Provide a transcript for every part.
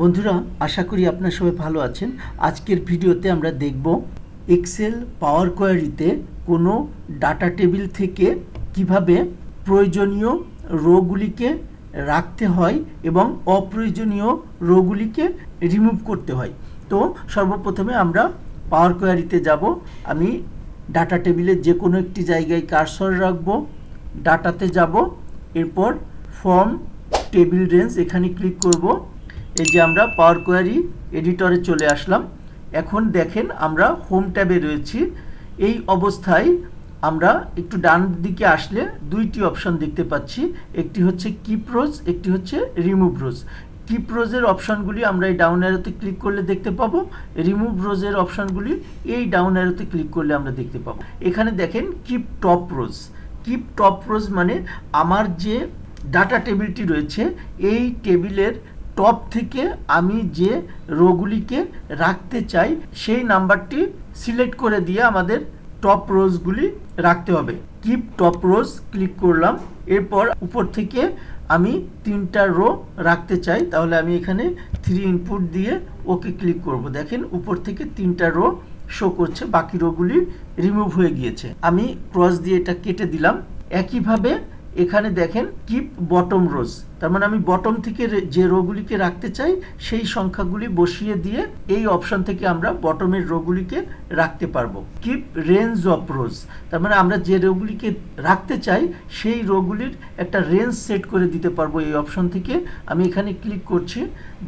বন্ধুরা, আশা করি আপনার সবাই ভালো আছেন। আজকের ভিডিওতে আমরা দেখব এক্সেল পাওয়ার কোয়ারিতে কোনো ডাটা টেবিল থেকে কীভাবে প্রয়োজনীয় রোগুলিকে রাখতে হয় এবং অপ্রয়োজনীয় রোগুলিকে রিমুভ করতে হয়। তো সর্বপ্রথমে আমরা পাওয়ার কোয়ারিতে যাব। আমি ডাটা টেবিলের যে কোনো একটি জায়গায় কারসর রাখব ডাটাতে যাব, এরপর ফর্ম টেবিল রেঞ্জ এখানে ক্লিক করব। এই যে আমরা পাওয়ার কোয়ারি এডিটরে চলে আসলাম। এখন দেখেন আমরা হোম ট্যাবে রয়েছি। এই অবস্থায় আমরা একটু ডান দিকে আসলে দুইটি অপশন দেখতে পাচ্ছি। একটি হচ্ছে কিপ রোজ একটি হচ্ছে রিমুভ রোজ কিপ রোজের অপশনগুলি আমরা এই ডাউন অ্যারোতে ক্লিক করলে দেখতে পাবো। রিমুভ রোজের অপশনগুলি এই ডাউন অ্যারোতে ক্লিক করলে আমরা দেখতে পাবো। এখানে দেখেন keep top rows keep top rows মানে আমার যে ডাটা টেবিলটি রয়েছে, এই টেবিলের টপ থেকে আমি যে রোগুলিকে রাখতে চাই, সেই নাম্বারটি সিলেক্ট করে দিয়ে আমাদের টপ রোজগুলি রাখতে হবে। কিপ টপ রোজ ক্লিক করলাম। এরপর উপর থেকে আমি তিনটা রো রাখতে চাই। তাহলে আমি এখানে থ্রি ইনপুট দিয়ে ওকে ক্লিক করব। দেখেন উপর থেকে তিনটা রো শো করছে। বাকি রোগুলি রিমুভ হয়ে গিয়েছে। আমি ক্রস দিয়ে এটা কেটে দিলাম। একইভাবে এখানে দেখেন কিপ বটম রোজ তার মানে আমি বটম থেকে যে রোগুলিকে রাখতে চাই, সেই সংখ্যাগুলি বসিয়ে দিয়ে এই অপশন থেকে আমরা বটমের রোগুলিকে রাখতে পারব। কিপ রেঞ্জ অফ রোজ তার মানে আমরা যে রোগুলিকে রাখতে চাই, সেই রোগুলির একটা রেঞ্জ সেট করে দিতে পারব এই অপশন থেকে। আমি এখানে ক্লিক করছি।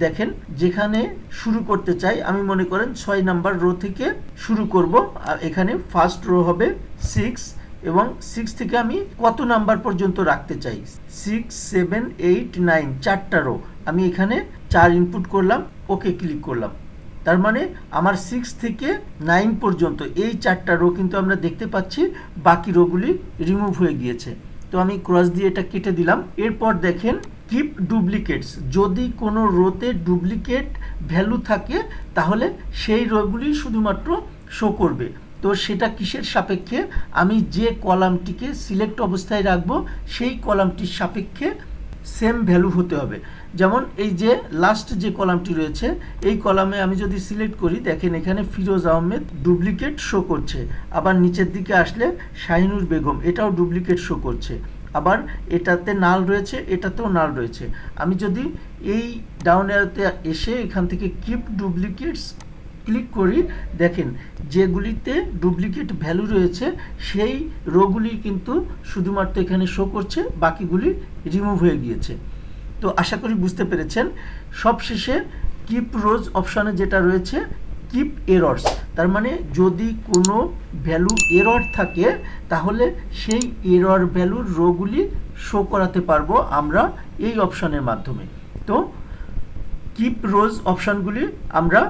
দেখেন যেখানে শুরু করতে চাই, আমি মনে করেন ছয় নাম্বার রো থেকে শুরু করব। আর এখানে ফার্স্ট রো হবে সিক্স এবং সিক্স থেকে আমি কত নাম্বার পর্যন্ত রাখতে চাই? সিক্স সেভেন এইট নাইন চারটা রো আমি এখানে চার ইনপুট করলাম ওকে ক্লিক করলাম। তার মানে আমার সিক্স থেকে নাইন পর্যন্ত, এই চারটা রো কিন্তু আমরা দেখতে পাচ্ছি বাকি রোগুলি রিমুভ হয়ে গিয়েছে। তো আমি ক্রস দিয়ে এটা কেটে দিলাম। এরপর দেখেন কিপ ডুপ্লিকেটস যদি কোনো রোতে ডুপ্লিকেট ভ্যালু থাকে, তাহলে সেই রোগুলি শুধুমাত্র শো করবে। তো সেটা কিসের সাপেক্ষে? আমি যে কলামটিকে সিলেক্ট অবস্থায় রাখব, সেই কলামটির সাপেক্ষে সেম ভ্যালু হতে হবে। যেমন এই যে লাস্ট যে কলামটি রয়েছে, এই কলামে আমি যদি সিলেক্ট করি, দেখেন এখানে ফিরোজ আহমেদ ডুপ্লিকেট শো করছে। আবার নিচের দিকে আসলে শাহিনুর বেগম, এটাও ডুপ্লিকেট শো করছে। আবার এটাতে নাল রয়েছে, এটাতেও নাল রয়েছে। আমি যদি এই ডাউন এসে এখান থেকে কিপ ডুপ্লিকেটস ক্লিক করি, দেখেন যেগুলিতে ডুপ্লিকেট ভ্যালু রয়েছে, সেই রোগুলি কিন্তু শুধুমাত্র এখানে শো করছে, বাকিগুলি রিমুভ হয়ে গিয়েছে। তো আশা করি বুঝতে পেরেছেন, সবশেষে কিপ রোজ অপশানে যেটা রয়েছে কিপ এরর্স তার মানে যদি কোনো ভ্যালু এরর থাকে, তাহলে সেই এরর ভ্যালুর রোগুলি শো করাতে পারব আমরা এই অপশানের মাধ্যমে। তো কিপ রোজ অপশানগুলি আমরা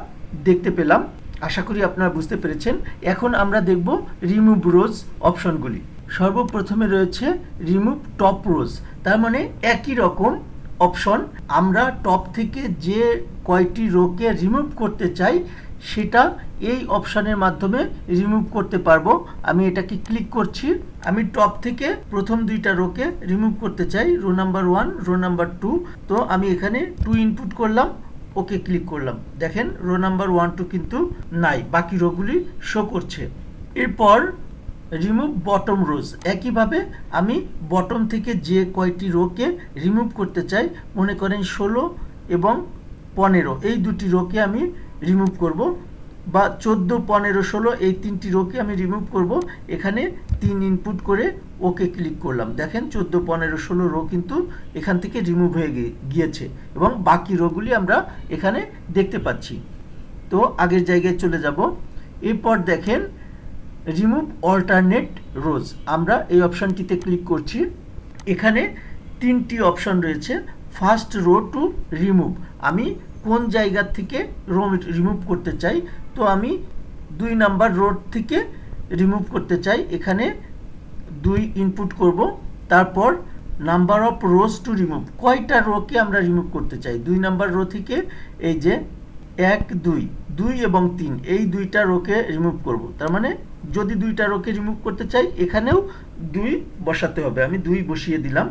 দেখতে পেলাম। আশা করি আপনারা বুঝতে পেরেছেন। এখন আমরা দেখব রিমুভ রোজ অপশনগুলি সর্বপ্রথমে রয়েছে রিমুভ টপ রোজ তার মানে একই রকম অপশন আমরা টপ থেকে যে কয়টি রোকে রিমুভ করতে চাই, সেটা এই অপশনের মাধ্যমে রিমুভ করতে পারব। আমি এটাকে ক্লিক করছি। আমি টপ থেকে প্রথম দুইটা রোকে রিমুভ করতে চাই। Row number one row number two তো আমি এখানে টু ইনপুট করলাম। ওকে ক্লিক করলাম। দেখেন রো নাম্বার ওয়ান টু কিন্তু নাই, বাকি রোগুলি শো করছে। এরপর রিমুভ বটম রোজ একইভাবে আমি বটম থেকে যে কয়টি রোকে রিমুভ করতে চাই, মনে করেন ষোলো এবং পনেরো, এই দুটি রোকে আমি রিমুভ করব। বা চোদ্দ, পনেরো, ষোলো এই তিনটি রোকে আমি রিমুভ করব। এখানে তিন ইনপুট করে ওকে ক্লিক করলাম। দেখেন চোদ্দ, পনেরো, ষোলো রো কিন্তু এখান থেকে রিমুভ হয়ে গিয়েছে এবং বাকি রোগুলি আমরা এখানে দেখতে পাচ্ছি। তো আগের জায়গায় চলে যাব। এরপর দেখেন রিমুভ অল্টারনেট রোজ আমরা এই অপশানটিতে ক্লিক করছি। এখানে তিনটি অপশন রয়েছে। ফার্স্ট রো টু রিমুভ আমি কোন জায়গা থেকে রো রিমুভ করতে চাই, তো আমি দুই নাম্বার রোড থেকে রিমুভ করতে চাই, এখানে দুই ইনপুট করব, তারপর number of rows to remove কয়টা রোকে আমরা রিমুভ করতে চাই? দুই নাম্বার রো থেকে এই যে এক, দুই দুই এবং তিন, এই দুইটা রোকে রিমুভ করব। তার মানে যদি দুইটা রোকে রিমুভ করতে চাই, এখানেও দুই বসাতে হবে। আমি দুই বসিয়ে দিলাম।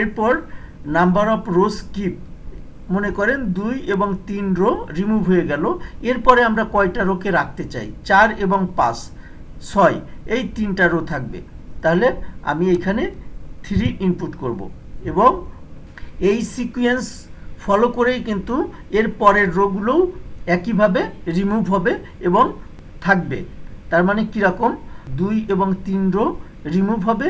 এরপর নাম্বার অফ রোজ কিপ মনে করেন দুই এবং তিন রো রিমুভ হয়ে গেল। এরপরে আমরা কয়টা রোকে রাখতে চাই? চার এবং পাঁচ। ছয়। এই তিনটা রো থাকবে। তাহলে আমি এখানে থ্রি ইনপুট করব এবং এই সিকুয়েন্স ফলো করেই কিন্তু এর পরের রোগুলোও একইভাবে রিমুভ হবে এবং থাকবে। তার মানে কীরকম দুই এবং তিন রো রিমুভ হবে,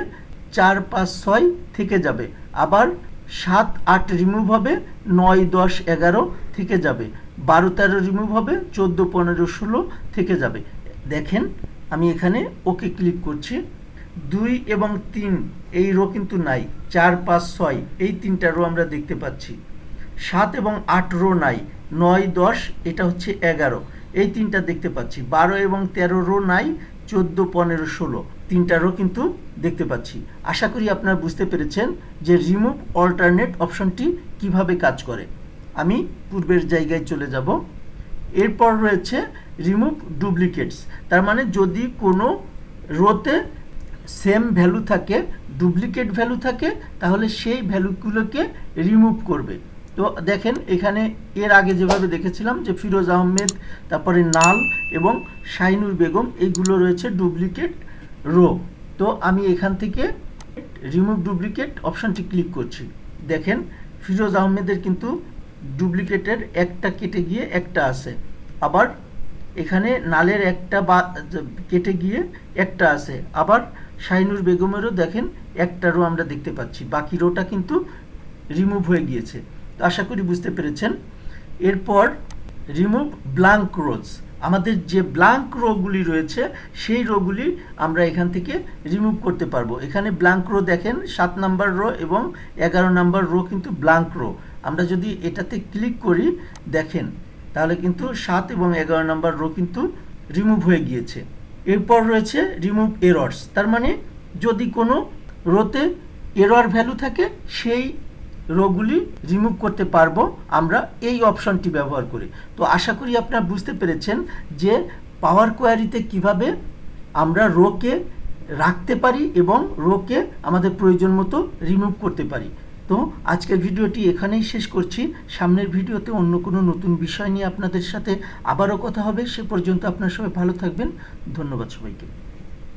চার, পাঁচ, ছয় থেকে যাবে। আবার সাত আট রিমুভ হবে, নয় দশ এগারো থেকে যাবে। বারো তেরো রিমুভ হবে, চোদ্দ পনেরো ষোলো থেকে যাবে। দেখেন, আমি এখানে ওকে ক্লিক করছি। দুই এবং তিন, এই রো কিন্তু নাই। চার, পাঁচ, ছয়, এই তিনটা রো আমরা দেখতে পাচ্ছি। সাত এবং আট রো নাই। নয়, দশ, এটা হচ্ছে এগারো। এই তিনটা দেখতে পাচ্ছি। বারো এবং তেরো রো নাই চোদ্দ, পনেরো, ষোলো তিনটা রো কিন্তু দেখতে পাচ্ছি। আশা করি আপনারা বুঝতে পেরেছেন যে রিমুভ অল্টারনেট অপশনটি কীভাবে কাজ করে। আমি পূর্বের জায়গায় চলে যাব। এরপর রয়েছে রিমুভ ডুপ্লিকেটস। তার মানে যদি কোনো রোতে সেম ভ্যালু থাকে, ডুপ্লিকেট ভ্যালু থাকে, তাহলে সেই ভ্যালুগুলোকে রিমুভ করবে। তো দেখেন, এখানে এর আগে যেভাবে দেখেছিলাম যে ফিরোজ আহমেদ, তারপরে নাল এবং শাইনুর বেগম এইগুলো রয়েছে ডুপ্লিকেট রো। তো আমি এখান থেকে রিমুভ ডুপ্লিকেট অপশানটি ক্লিক করছি। দেখেন, ফিরোজ আহমেদের কিন্তু ডুপ্লিকেটের একটা কেটে গিয়ে একটা আছে। আবার এখানে নালের একটা বা, কেটে গিয়ে একটা আছে। আবার শাহিনুর বেগমেরও দেখেন, একটা রো আমরা দেখতে পাচ্ছি। বাকি রোটা কিন্তু রিমুভ হয়ে গিয়েছে। তো আশা করি বুঝতে পেরেছেন। এরপর রিমুভ ব্লাঙ্ক রোজ আমাদের যে ব্লাঙ্ক রোগুলি রয়েছে, সেই রোগুলি আমরা এখান থেকে রিমুভ করতে পারব। এখানে ব্লাঙ্ক রো দেখেন, সাত নাম্বার রো এবং এগারো নাম্বার রো কিন্তু ব্লাঙ্ক রো আমরা যদি এটাতে ক্লিক করি, দেখেন, তাহলে কিন্তু সাত এবং এগারো নাম্বার রো কিন্তু রিমুভ হয়ে গিয়েছে। এরপর রয়েছে রিমুভ এরর্স তার মানে যদি কোনো রোতে এরর ভ্যালু থাকে, সেই রোগুলি রিমুভ করতে পারব আমরা এই অপশনটি ব্যবহার করে। তো আশা করি আপনারা বুঝতে পেরেছেন যে পাওয়ার কোয়ারিতে কীভাবে আমরা রোকে রাখতে পারি এবং রোকে আমাদের প্রয়োজন মতো রিমুভ করতে পারি। তো আজকের ভিডিওটি এখানেই শেষ করছি। সামনের ভিডিওতে অন্য কোনো নতুন বিষয় নিয়ে আপনাদের সাথে আবারও কথা হবে। সে পর্যন্ত আপনার সবাই ভালো থাকবেন। ধন্যবাদ সবাইকে।